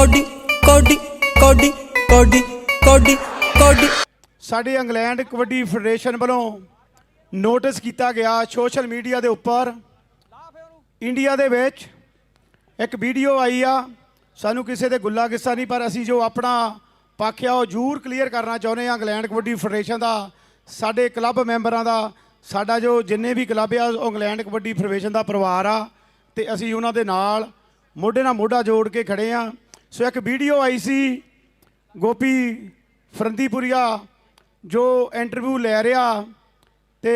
Cody ਕੋਡੀ ਕੋਡੀ ਕੋਡੀ ਕੋਡੀ ਕੋਡੀ। ਸਾਡੇ ਇੰਗਲੈਂਡ ਕਬੱਡੀ ਫੈਡਰੇਸ਼ਨ ਵੱਲੋਂ ਨੋਟਿਸ ਕੀਤਾ ਗਿਆ ਸੋਸ਼ਲ ਮੀਡੀਆ ਦੇ ਉੱਪਰ। ਇੰਡੀਆ ਦੇ ਵਿੱਚ ਇੱਕ ਵੀਡੀਓ ਆਈ ਆ। ਸਾਨੂੰ ਕਿਸੇ ਦੇ ਗੁੱਲਾ ਕਿੱਸਾ ਨਹੀਂ, ਪਰ ਅਸੀਂ ਜੋ ਆਪਣਾ ਪੱਖ ਆ ਉਹ ਜ਼ਰੂਰ ਕਲੀਅਰ ਕਰਨਾ ਚਾਹੁੰਦੇ ਆ ਇੰਗਲੈਂਡ ਕਬੱਡੀ ਫੈਡਰੇਸ਼ਨ ਦਾ, ਸਾਡੇ ਕਲੱਬ ਮੈਂਬਰਾਂ ਦਾ, ਸਾਡਾ ਜੋ ਜਿੰਨੇ ਵੀ ਕਲੱਬ ਆ, ਉਹ ਇੰਗਲੈਂਡ ਕਬੱਡੀ ਫੈਡਰੇਸ਼ਨ ਦਾ ਪਰਿਵਾਰ ਆ। ਤੇ ਅਸੀਂ ਉਹਨਾਂ ਦੇ ਨਾਲ ਮੋਢੇ ਨਾਲ ਮੋਢਾ ਜੋੜ ਕੇ ਖੜੇ ਆ। ਸੋ ਇੱਕ ਵੀਡੀਓ ਆਈ ਸੀ ਗੋਪੀ ਫਰੰਦੀਪੁਰੀਆ ਜੋ ਇੰਟਰਵਿਊ ਲੈ ਰਿਹਾ ਤੇ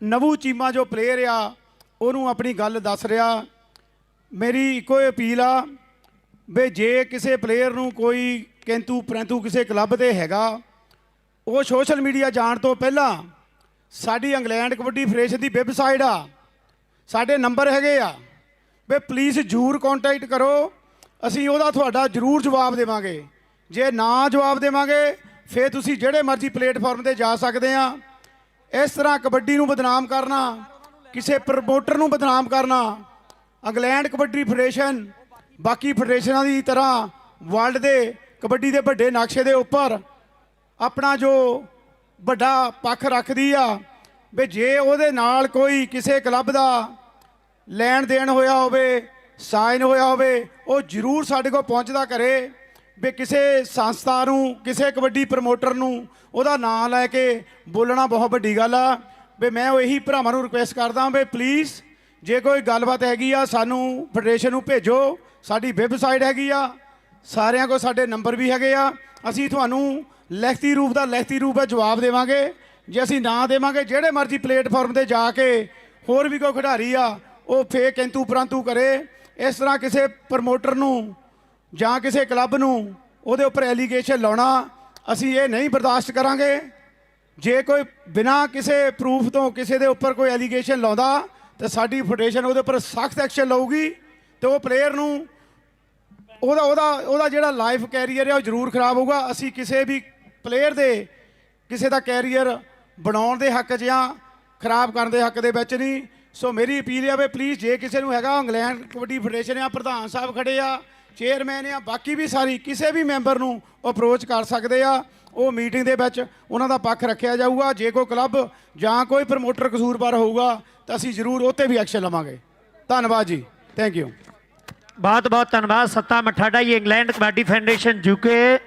ਨਵੂ ਚੀਮਾ ਜੋ ਪਲੇਅਰ ਆ, ਉਹਨੂੰ ਆਪਣੀ ਗੱਲ ਦੱਸ ਰਿਹਾ। ਮੇਰੀ ਇੱਕੋ ਹੀ ਅਪੀਲ ਆ ਵੀ ਜੇ ਕਿਸੇ ਪਲੇਅਰ ਨੂੰ ਕੋਈ ਕਿੰਤੂ ਪਰੰਤੂ ਕਿਸੇ ਕਲੱਬ ਤੇ ਹੈਗਾ, ਉਹ ਸੋਸ਼ਲ ਮੀਡੀਆ ਜਾਣ ਤੋਂ ਪਹਿਲਾਂ ਸਾਡੀ ਇੰਗਲੈਂਡ ਕਬੱਡੀ ਫੈਡਰੇਸ਼ਨ ਦੀ ਵੈਬਸਾਈਟ ਆ, ਸਾਡੇ ਨੰਬਰ ਹੈਗੇ ਆ, ਵੀ ਪਲੀਜ਼ ਜਰੂਰ ਕੰਟੈਕਟ ਕਰੋ। ਅਸੀਂ ਉਹਦਾ ਤੁਹਾਡਾ ਜਰੂਰ ਜਵਾਬ ਦੇਵਾਂਗੇ। ਜੇ ਨਾ ਜਵਾਬ ਦੇਵਾਂਗੇ, ਫਿਰ ਤੁਸੀਂ ਜਿਹੜੇ ਮਰਜ਼ੀ ਪਲੇਟਫਾਰਮ ਤੇ ਜਾ ਸਕਦੇ ਆ। ਇਸ ਤਰ੍ਹਾਂ ਕਬੱਡੀ ਨੂੰ ਬਦਨਾਮ ਕਰਨਾ, ਕਿਸੇ ਪ੍ਰਮੋਟਰ ਨੂੰ ਬਦਨਾਮ ਕਰਨਾ, ਇੰਗਲੈਂਡ ਕਬੱਡੀ ਫੈਡਰੇਸ਼ਨ, ਬਾਕੀ ਫੈਡਰੇਸ਼ਨਾਂ ਦੀ ਤਰ੍ਹਾਂ ਵਰਲਡ ਦੇ ਕਬੱਡੀ ਦੇ ਵੱਡੇ ਨਕਸ਼ੇ ਦੇ ਉੱਪਰ ਆਪਣਾ ਜੋ ਵੱਡਾ ਪੱਖ ਰੱਖਦੀ ਆ, ਵੀ ਜੇ ਉਹਦੇ ਨਾਲ ਕੋਈ ਕਿਸੇ ਕਲੱਬ ਦਾ ਲੈਣ ਦੇਣ ਹੋਇਆ ਹੋਵੇ ਸਾਈਨ ਹੋਇਆ ਹੋਵੇ, ਉਹ ਜ਼ਰੂਰ ਸਾਡੇ ਕੋਲ ਪਹੁੰਚਦਾ ਕਰੇ ਵੀ ਕਿਸੇ ਸੰਸਥਾ ਨੂੰ, ਕਿਸੇ ਕਬੱਡੀ ਪ੍ਰਮੋਟਰ ਨੂੰ ਉਹਦਾ ਨਾਮ ਲੈ ਕੇ ਬੋਲਣਾ ਬਹੁਤ ਵੱਡੀ ਗੱਲ ਆ। ਵੀ ਮੈਂ ਉਹ ਇਹੀ ਭਰਾਵਾਂ ਨੂੰ ਰਿਕੁਐਸਟ ਕਰਦਾ ਵੀ ਪਲੀਜ਼ ਜੇ ਕੋਈ ਗੱਲਬਾਤ ਹੈਗੀ ਆ, ਸਾਨੂੰ ਫੈਡਰੇਸ਼ਨ ਨੂੰ ਭੇਜੋ। ਸਾਡੀ ਵੈਬਸਾਈਟ ਹੈਗੀ ਆ, ਸਾਰਿਆਂ ਕੋਲ ਸਾਡੇ ਨੰਬਰ ਵੀ ਹੈਗੇ ਆ। ਅਸੀਂ ਤੁਹਾਨੂੰ ਲਿਖਤੀ ਰੂਪ ਦਾ ਲਿਖਤੀ ਰੂਪ ਵਿੱਚ ਜਵਾਬ ਦੇਵਾਂਗੇ। ਜੇ ਅਸੀਂ ਨਾ ਦੇਵਾਂਗੇ, ਜਿਹੜੇ ਮਰਜ਼ੀ ਪਲੇਟਫਾਰਮ ਤੇ ਜਾ ਕੇ ਹੋਰ ਵੀ ਕੋਈ ਖਿਡਾਰੀ ਆ, ਉਹ ਫੇਕ ਇੰਤੂ ਪਰੰਤੂ ਕਰੇ। ਇਸ ਤਰ੍ਹਾਂ ਕਿਸੇ ਪ੍ਰਮੋਟਰ ਨੂੰ ਜਾਂ ਕਿਸੇ ਕਲੱਬ ਨੂੰ ਉਹਦੇ ਉੱਪਰ ਐਲੀਗੇਸ਼ਨ ਲਾਉਣਾ, ਅਸੀਂ ਇਹ ਨਹੀਂ ਬਰਦਾਸ਼ਤ ਕਰਾਂਗੇ। ਜੇ ਕੋਈ ਬਿਨਾਂ ਕਿਸੇ ਪ੍ਰੂਫ ਤੋਂ ਕਿਸੇ ਦੇ ਉੱਪਰ ਕੋਈ ਐਲੀਗੇਸ਼ਨ ਲਾਉਂਦਾ, ਤੇ ਸਾਡੀ ਫੈਡਰੇਸ਼ਨ ਉਹਦੇ ਉੱਪਰ ਸਖਤ ਐਕਸ਼ਨ ਲਊਗੀ ਤੇ ਉਹ ਪਲੇਅਰ ਨੂੰ ਉਹਦਾ ਉਹਦਾ ਉਹਦਾ ਜਿਹੜਾ ਲਾਈਫ ਕੈਰੀਅਰ ਹੈ ਉਹ ਜ਼ਰੂਰ ਖਰਾਬ ਹੋਊਗਾ। ਅਸੀਂ ਕਿਸੇ ਵੀ ਪਲੇਅਰ ਦੇ, ਕਿਸੇ ਦਾ ਕੈਰੀਅਰ ਬਣਾਉਣ ਦੇ ਹੱਕ 'ਚ ਜਾਂ ਖਰਾਬ ਕਰਨ ਦੇ ਹੱਕ ਦੇ ਵਿੱਚ ਨਹੀਂ। ਸੋ ਮੇਰੀ ਅਪੀਲ ਹੈ ਵੀ ਪਲੀਜ਼ ਜੇ ਕਿਸੇ ਨੂੰ ਹੈਗਾ ਇੰਗਲੈਂਡ ਕਬੱਡੀ ਫੈਡਰੇਸ਼ਨ ਆ ਪ੍ਰਧਾਨ ਸਾਹਿਬ ਖੜੇ ਆ ਚੇਅਰਮੈਨ ਆ ਬਾਕੀ ਵੀ ਸਾਰੀ ਕਿਸੇ ਵੀ ਮੈਂਬਰ ਨੂੰ ਅਪਰੋਚ ਕਰ ਸਕਦੇ ਆ ਉਹ ਮੀਟਿੰਗ ਦੇ ਵਿੱਚ ਉਹਨਾਂ ਦਾ ਪੱਖ ਰੱਖਿਆ ਜਾਊਗਾ ਜੇ ਕੋਈ ਕਲੱਬ ਜਾਂ ਕੋਈ ਪ੍ਰਮੋਟਰ ਕਸੂਰਵਾਰ ਹੋਊਗਾ ਤਾਂ ਅਸੀਂ ਜ਼ਰੂਰ ਉਹ 'ਤੇ ਵੀ ਐਕਸ਼ਨ ਲਵਾਂਗੇ ਧੰਨਵਾਦ ਜੀ ਥੈਂਕ ਯੂ ਬਹੁਤ ਬਹੁਤ ਧੰਨਵਾਦ ਸੱਤਾ ਮਠਾਡਾ ਜੀ ਇੰਗਲੈਂਡ ਕਬੱਡੀ ਫੈਡਰੇਸ਼ਨ ਯੂਕੇ